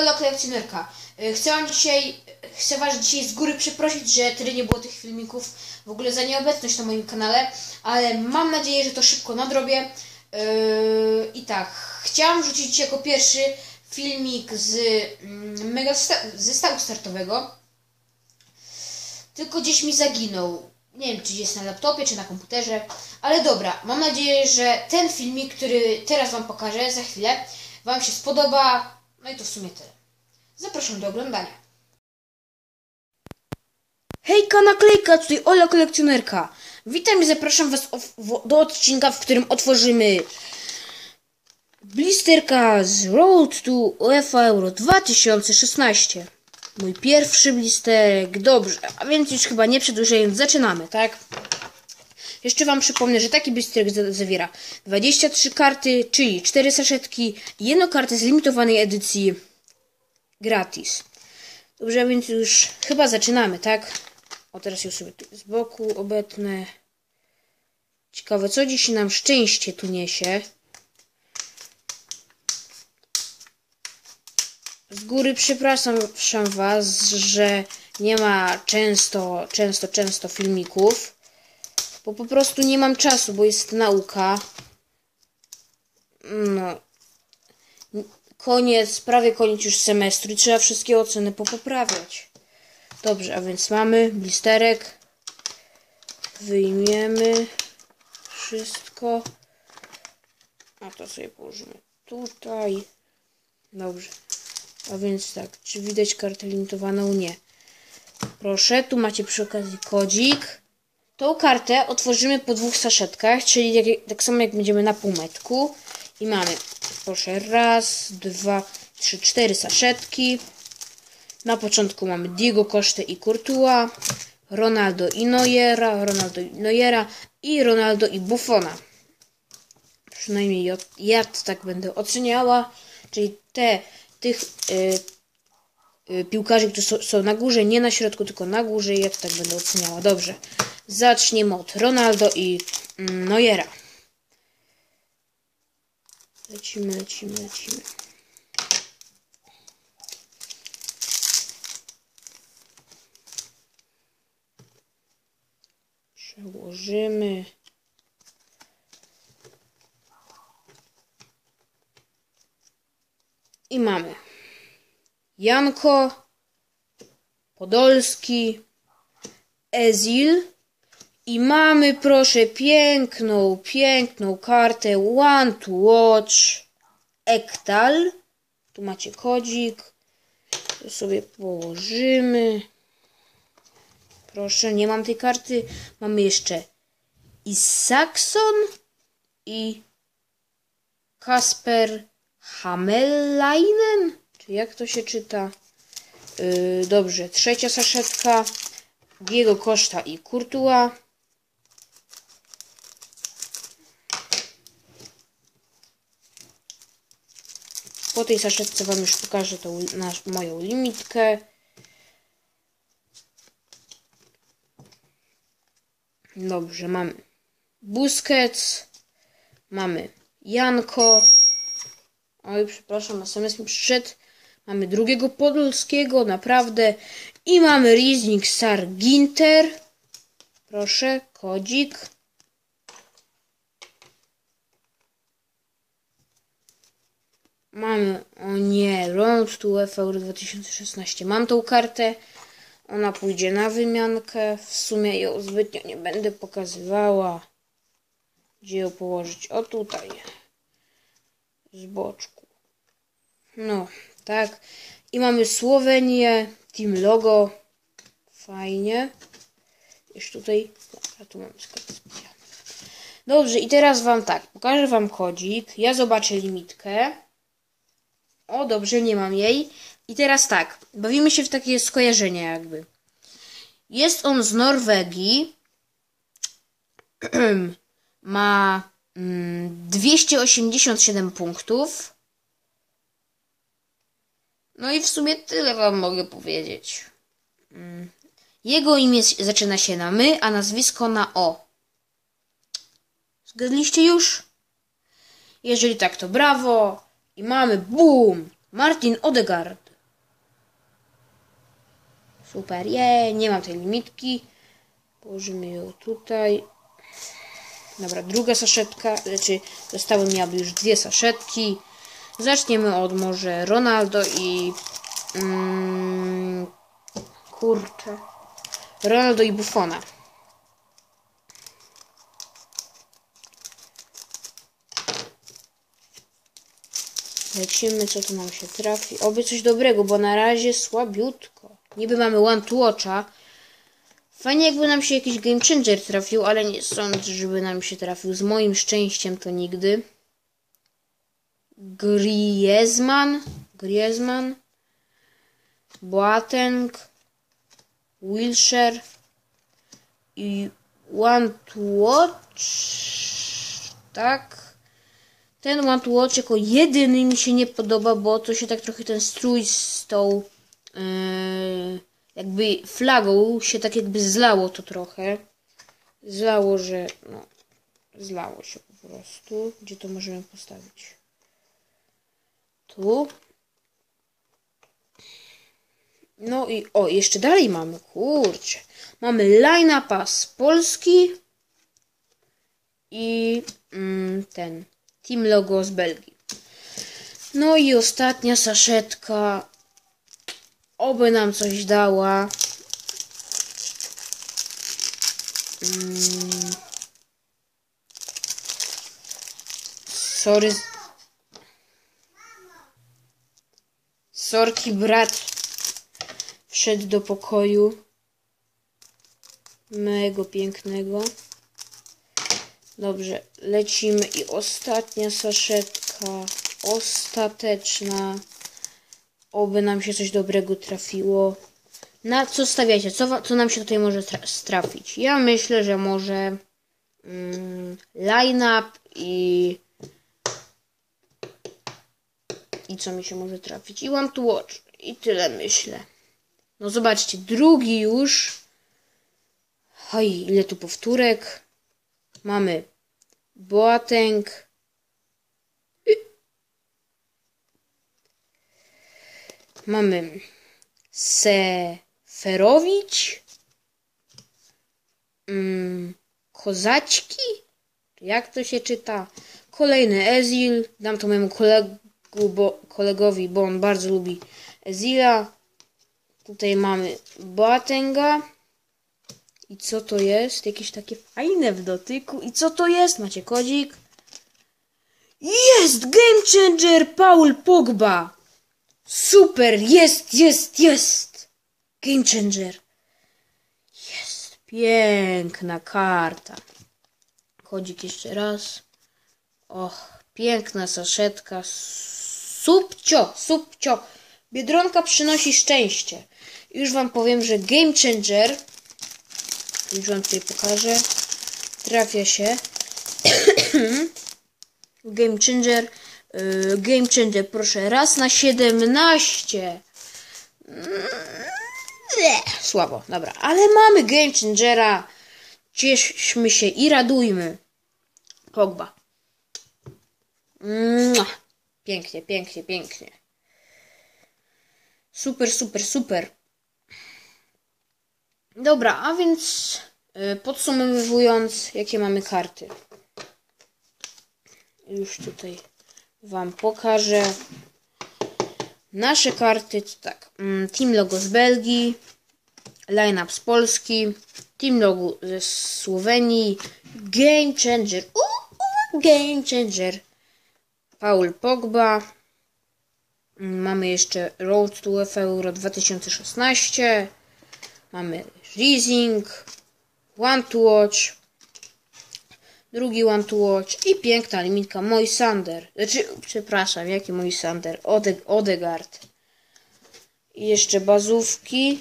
Olo kolekcjonerka. Y, Chcę dzisiaj, chcę was dzisiaj z góry przeprosić, że tyle nie było tych filmików, w ogóle za nieobecność na moim kanale, ale mam nadzieję, że to szybko nadrobię. Yy, I tak, chciałam wrzucić jako pierwszy filmik z mm, mega sta- ze startowego, tylko gdzieś mi zaginął. Nie wiem, czy jest na laptopie, czy na komputerze, ale dobra, mam nadzieję, że ten filmik, który teraz Wam pokażę za chwilę, Wam się spodoba. No i to w sumie tyle. Zapraszam do oglądania. Hejka naklejka, tutaj Ola kolekcjonerka. Witam i zapraszam Was do odcinka, w którym otworzymy blisterka z Road to UEFA Euro 2016. Mój pierwszy blisterek, dobrze, a więc już chyba nie przedłużając, zaczynamy, tak? Jeszcze Wam przypomnę, że taki blisterek za- zawiera 23 karty, czyli 4 saszetki jedną kartę z limitowanej edycji gratis. Dobrze, więc już chyba zaczynamy, tak? O, teraz ją sobie z boku obetnę. Ciekawe, co dziś nam szczęście tu niesie. Z góry przepraszam Was, że nie ma często, często, często filmików, bo po prostu nie mam czasu, bo jest nauka. No, koniec, prawie koniec już semestru i trzeba wszystkie oceny popoprawiać. Dobrze, a więc mamy blisterek. Wyjmiemy wszystko. A to sobie położymy tutaj. Dobrze. A więc tak, czy widać kartę limitowaną? Nie. Proszę, tu macie przy okazji kodzik. Tą kartę otworzymy po dwóch saszetkach, czyli tak samo jak będziemy na półmetku. I mamy, proszę, raz, dwa, trzy, cztery saszetki. Na początku mamy Diego Costa i Courtois, Ronaldo i Neuera, Ronaldo i Neuera i Ronaldo i Buffona. Przynajmniej ja, tak będę oceniała, czyli te tych y, y, piłkarzy, którzy są, są na górze, nie na środku, tylko na górze, ja to tak będę oceniała. Dobrze. Zaczniemy od Ronaldo i mm, Neuera. Lecimy, lecimy, lecimy. Przełożymy. I mamy Janko, Podolski, Ezil i mamy proszę piękną, piękną kartę One to Watch Ektal. Tu macie kodzik. To sobie położymy. Proszę, nie mam tej karty. Mamy jeszcze Isakson i Kasper Hamelainen? Czy jak to się czyta? Yy, dobrze, trzecia saszetka. Diego Costa i Courtois. Po tej saszetce Wam już pokażę tą nasz, moją limitkę. Dobrze, mamy Busquets, mamy Janko. Oj, przepraszam, natomiast mi przyszedł. Mamy drugiego Podolskiego, naprawdę. I mamy Rising Star Ginter. Proszę, kodzik. Mamy, o nie, Round to Euro 2016. Mam tą kartę. Ona pójdzie na wymiankę. W sumie ją zbytnio nie będę pokazywała. Gdzie ją położyć? O tutaj. Z boczku. No, tak. I mamy Słowenię. Team logo. Fajnie. Jeszcze tutaj. A tu mamy sklep specjalny. Dobrze, i teraz wam tak. Pokażę wam kodzik. Ja zobaczę limitkę. O, dobrze, nie mam jej. I teraz tak, bawimy się w takie skojarzenia jakby. Jest on z Norwegii. Ma mm, 287 punktów. No i w sumie tyle wam mogę powiedzieć. Mm. Jego imię zaczyna się na my, a nazwisko na o. Zgadliście już? Jeżeli tak, to brawo. I mamy, bum! Martin Odegaard. Super, je, nie mam tej limitki. Położymy ją tutaj. Dobra, druga saszetka, znaczy dostałem ja już dwie saszetki. Zaczniemy od może Ronaldo i... Mm, kurczę. Ronaldo i Buffona. Lecimy, co tu nam się trafi. Oby coś dobrego, bo na razie słabiutko. Niby mamy One to Watcha. Fajnie jakby nam się jakiś Game Changer trafił, ale nie sądzę, żeby nam się trafił. Z moim szczęściem to nigdy. Griezmann. Griezmann. Boateng. Wilshire. I One to Watch. Tak. Ten One Watch jako jedyny mi się nie podoba, bo to się tak trochę ten strój z tą yy, jakby flagą się tak jakby zlało to trochę. Zlało, że no, zlało się po prostu. Gdzie to możemy postawić? Tu. No i o, jeszcze dalej mamy, kurczę. Mamy line z Polski i mm, ten team logo z Belgii. No i ostatnia saszetka. Oby nam coś dała. Mm. Sorry. Sorki brat wszedł do pokoju mojego pięknego. Dobrze, lecimy i ostatnia saszetka, ostateczna. Oby nam się coś dobrego trafiło. Na co stawiacie? Co, co nam się tutaj może trafić? Ja myślę, że może mm, line-up i i co mi się może trafić? I One to Watch. I tyle myślę. No zobaczcie, drugi już. Oj, ile tu powtórek. Mamy Boateng. Mamy Seferowicz. Mm, Kozaćki. Jak to się czyta? Kolejny Ezil. Dam to mojemu kolegu, bo, kolegowi, bo on bardzo lubi Ezila. Tutaj mamy Boatenga. I co to jest? Jakieś takie fajne w dotyku. I co to jest? Macie kodzik? Jest! Game Changer Paul Pogba! Super! Jest, jest, jest! Game Changer. Jest. Piękna karta. Kodzik jeszcze raz. Och, piękna saszetka. Subcio, subcio. Biedronka przynosi szczęście. Już wam powiem, że Game Changer już wam tutaj pokażę. Trafia się. Game Changer. Yy, Game Changer, proszę. Raz na 17. Słabo, dobra. Ale mamy Game Changera. Cieszmy się i radujmy. Pogba. Pięknie, pięknie, pięknie. Super, super, super. Dobra, a więc y, podsumowując, jakie mamy karty. Już tutaj Wam pokażę. Nasze karty to tak. Mm, team logo z Belgii, line-up z Polski, team logo ze Słowenii, Game Changer, uh, Game Changer, Paul Pogba. Mm, mamy jeszcze Road to UEFA Euro 2016. Mamy Rising, One to Watch, drugi One to Watch i piękna limitka Moisander. Znaczy, przepraszam, jaki Moisander? Ode, Odegard. I jeszcze bazówki.